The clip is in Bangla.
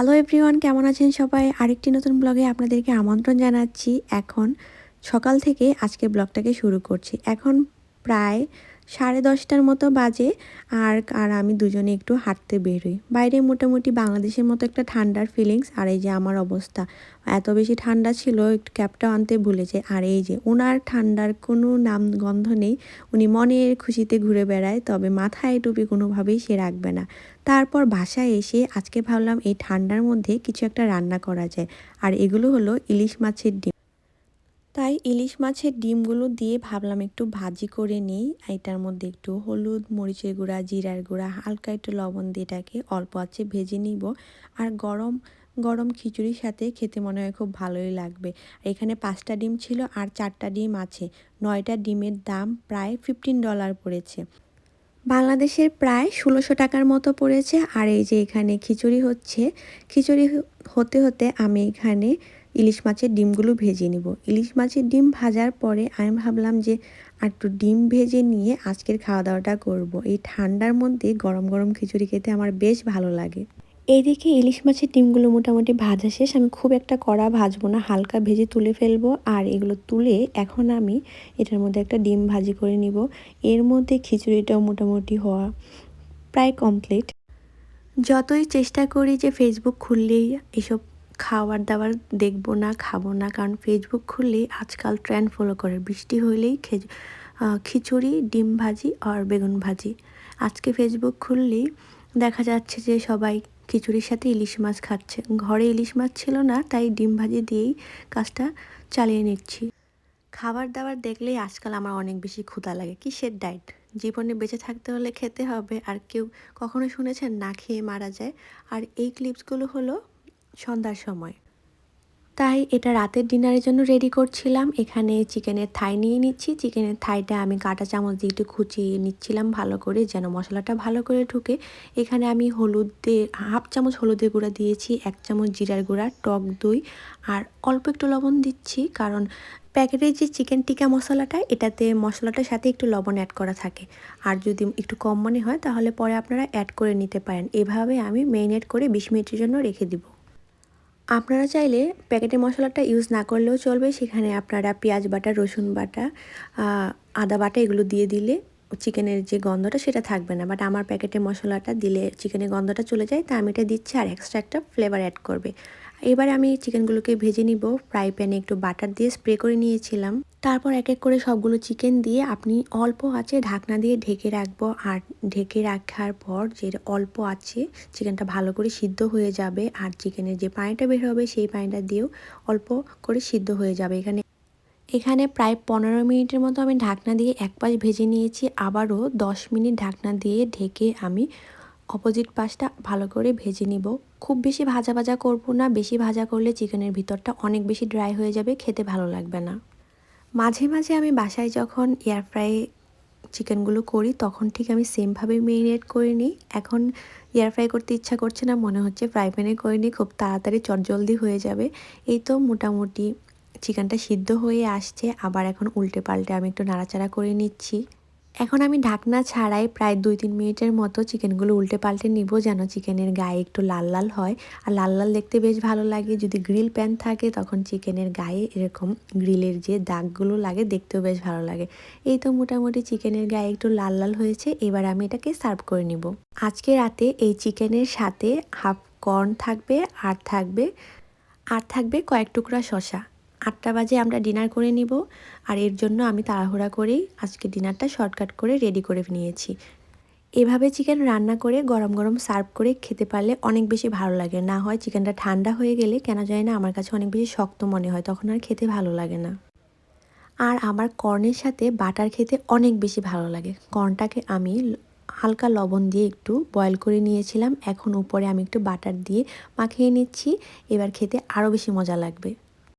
হ্যালো এভরিওয়ান, কেমন আছেন সবাই? আরেকটি নতুন ব্লগে আপনাদেরকে আমন্ত্রণ জানাচ্ছি। এখন সকাল থেকে আজকে ব্লগটাকে শুরু করছি। এখন প্রায় সাড়ে দশটার মতো বাজে আর আর আমি দুজনে একটু হাঁটতে বেরোই। বাইরে মোটামুটি বাংলাদেশের মতো একটা ঠান্ডার ফিলিংস আর এই যে আমার অবস্থা। এত বেশি ঠান্ডা ছিল, একটু ক্যাপটা আনতে ভুলেছে আর এই যে ওনার ঠান্ডার কোনো নাম গন্ধ নেই, উনি মনের খুশিতে ঘুরে বেড়ায়, তবে মাথায় টুপি কোনোভাবেই সে রাখবে না। তারপর বাসায় এসে আজকে ভাবলাম এই ঠান্ডার মধ্যে কিছু একটা রান্না করা যায়। আর এগুলো হলো ইলিশ মাছের ডিম। তাই ইলিশ মাছের ডিমগুলো দিয়ে ভাবলাম একটু ভাজি করে নিই। এটার মধ্যে একটু হলুদ, মরিচের গুঁড়া, জিরার গুঁড়া, হালকা একটু লবণ দিয়ে এটাকে অল্প আছে ভেজে নিব। আর গরম গরম খিচুড়ির সাথে খেতে মনে হয় খুব ভালোই লাগবে। এখানে পাঁচটা ডিম ছিল আর চারটা ডিম আছে। নয়টা ডিমের দাম প্রায় ফিফটিন ডলার পড়েছে। বাংলাদেশের প্রায় ষোলোশো টাকার মতো পড়েছে। আর এই যে এখানে খিচুড়ি হচ্ছে, খিচুড়ি হতে হতে আমি এখানে ইলিশ মাছের ডিমগুলো ভেজে নিব। ইলিশ মাছের ডিম ভাজার পরে আমি ভাবলাম যে আর একটু ডিম ভেজে নিয়ে আজকের খাওয়া দাওয়াটা করব। এই ঠান্ডার মধ্যে গরম গরম খিচুড়ি খেতে আমার বেশ ভালো লাগে। এইদিকে ইলিশ মাছের ডিমগুলো মোটামুটি ভাজা শেষ। আমি খুব একটা কড়া ভাজবো না হালকা ভেজে তুলে ফেলব। আর এগুলো তুলে এখন আমি এটার মধ্যে একটা ডিম ভাজি করে নিব। এর মধ্যে খিচুড়িটাও মোটামুটি হওয়া প্রায় কমপ্লিট যতই চেষ্টা করি যে ফেসবুক খুললেই এসব খাবার দাবার দেখব না, খাব না। কারণ ফেসবুক খুললেই আজকাল ট্রেন্ড ফলো করে। বৃষ্টি হইলেই খিচুড়ি, ডিম ভাজি আর বেগুন ভাজি। আজকে ফেসবুক খুললেই দেখা যাচ্ছে যে সবাই খিচুড়ির সাথে ইলিশ মাছ খাচ্ছে। ঘরে ইলিশ মাছ ছিল না, তাই ডিম ভাজি দিয়েই কাজটা চালিয়ে নিচ্ছি। খাবার দাবার দেখলেই আজকাল আমার অনেক বেশি ক্ষুধা লাগে। কিসের ডায়েট জীবনে বেঁচে থাকতে হলে খেতে হবে। আর কেউ কখনো শুনেছেন, না খেয়ে মারা যায় আর এই ক্লিপসগুলো হলো সন্ধ্যার সময়। তাই এটা রাতের ডিনারের জন্য রেডি করছিলাম। এখানে চিকেনের থাই নিয়ে নিচ্ছি। চিকেনের থাইটা আমি কাটা চামচ দিয়ে একটু খুচিয়ে নিচ্ছিলাম ভালো করে, যেন মশলাটা ভালো করে ঢুকে। এখানে আমি হলুদের হাফ চামচ হলুদের গুঁড়া দিয়েছি, এক চামচ জিরার গুঁড়া, টক দই, আর অল্প একটু লবণ দিচ্ছি। কারণ প্যাকেটের যে চিকেন টিকা মশলাটা, এটাতে মশলাটার সাথে একটু লবণ অ্যাড করা থাকে। আর যদি একটু কম মনে হয়, তাহলে পরে আপনারা অ্যাড করে নিতে পারেন। এভাবে আমি মেরিনেট করে বিশ মিনিটের জন্য রেখে দিব। আপনারা চাইলে প্যাকেটের মশলাটা ইউজ না করলেও চলবে। সেখানে আপনারা পেঁয়াজ বাটা, রসুন বাটা আদা বাটা এগুলো দিয়ে দিলে চিকেনের যে গন্ধটা সেটা থাকবে না। বাট আমার প্যাকেটের মশলাটা দিলে চিকেনের গন্ধটা চলে যায়, তা আমি এটা দিচ্ছি আর এক্সট্রা একটা ফ্লেভার অ্যাড করবে। এবারে আমি চিকেনগুলোকে ভেজে নিব। ফ্রাই প্যানে একটু বাটার দিয়ে স্প্রে করে নিয়েছিলাম। তারপর এক এক করে সবগুলো চিকেন দিয়ে আপনি অল্প আছে ঢাকনা দিয়ে ঢেকে রাখব। আর ঢেকে রাখার পর যে অল্প আছে চিকেনটা ভালো করে সিদ্ধ হয়ে যাবে আর চিকেনের যে পানিটা বের হবে সেই পানিটা দিয়েও অল্প করে সিদ্ধ হয়ে যাবে। এখানে এখানে প্রায় পনেরো মিনিটের মতো আমি ঢাকনা দিয়ে এক পাশ ভেজে নিয়েছি। আবারও দশ মিনিট ঢাকনা দিয়ে ঢেকে আমি অপোজিট পাশটা ভালো করে ভেজে নিব। খুব বেশি ভাজা ভাজা করব না, বেশি ভাজা করলে চিকেনের ভিতরটা অনেক বেশি ড্রাই হয়ে যাবে, খেতে ভালো লাগবে না। মাঝে মাঝে আমি বাসায় যখন এয়ার ফ্রাই চিকেনগুলো করি, তখন ঠিক আমি সেমভাবে মেরিনেট করে নিই। এখন এয়ার ফ্রাই করতে ইচ্ছা করছে না, মনে হচ্ছে ফ্রাই প্যানে করে নিই, খুব তাড়াতাড়ি চটজলদি হয়ে যাবে। এই তো মোটামুটি চিকেনটা সিদ্ধ হয়ে আসছে, আবার এখন উল্টে পাল্টে আমি একটু নাড়াচাড়া করে নিচ্ছি। এখন আমি ঢাকনা ছাড়াই প্রায় দুই তিন মিনিটের মতো চিকেনগুলো উল্টে পাল্টে নিব যেন চিকেনের গায়ে একটু লাল লাল হয়। আর লাল লাল দেখতে বেশ ভালো লাগে। যদি গ্রিল প্যান থাকে তখন চিকেনের গায়ে এরকম গ্রিলের যে দাগগুলো লাগে দেখতেও বেশ ভালো লাগে। এই তো মোটামুটি চিকেনের গায়ে একটু লাল লাল হয়েছে। এবার আমি এটাকে সার্ভ করে নিব। আজকে রাতে এই চিকেনের সাথে হাফ কর্ন থাকবে, আর থাকবে আর থাকবে কয়েক টুকরা শশা আটটা বাজে আমরা ডিনার করে নিব। আর এর জন্য আমি তাড়াহুড়া করেই আজকে ডিনারটা শর্টকাট করে রেডি করে নিয়েছি। এভাবে চিকেন রান্না করে গরম গরম সার্ভ করে খেতে পারলে অনেক বেশি ভালো লাগে। না হয় চিকেনটা ঠান্ডা হয়ে গেলে কেন যায় না আমার কাছে অনেক বেশি শক্ত মনে হয়, তখন আর খেতে ভালো লাগে না। আর আমার কর্নের সাথে বাটার খেতে অনেক বেশি ভালো লাগে। কর্নটাকে আমি হালকা লবণ দিয়ে একটু বয়েল করে নিয়েছিলাম। এখন উপরে আমি একটু বাটার দিয়ে মাখিয়ে নিচ্ছি। এবার খেতে আরও বেশি মজা লাগবে।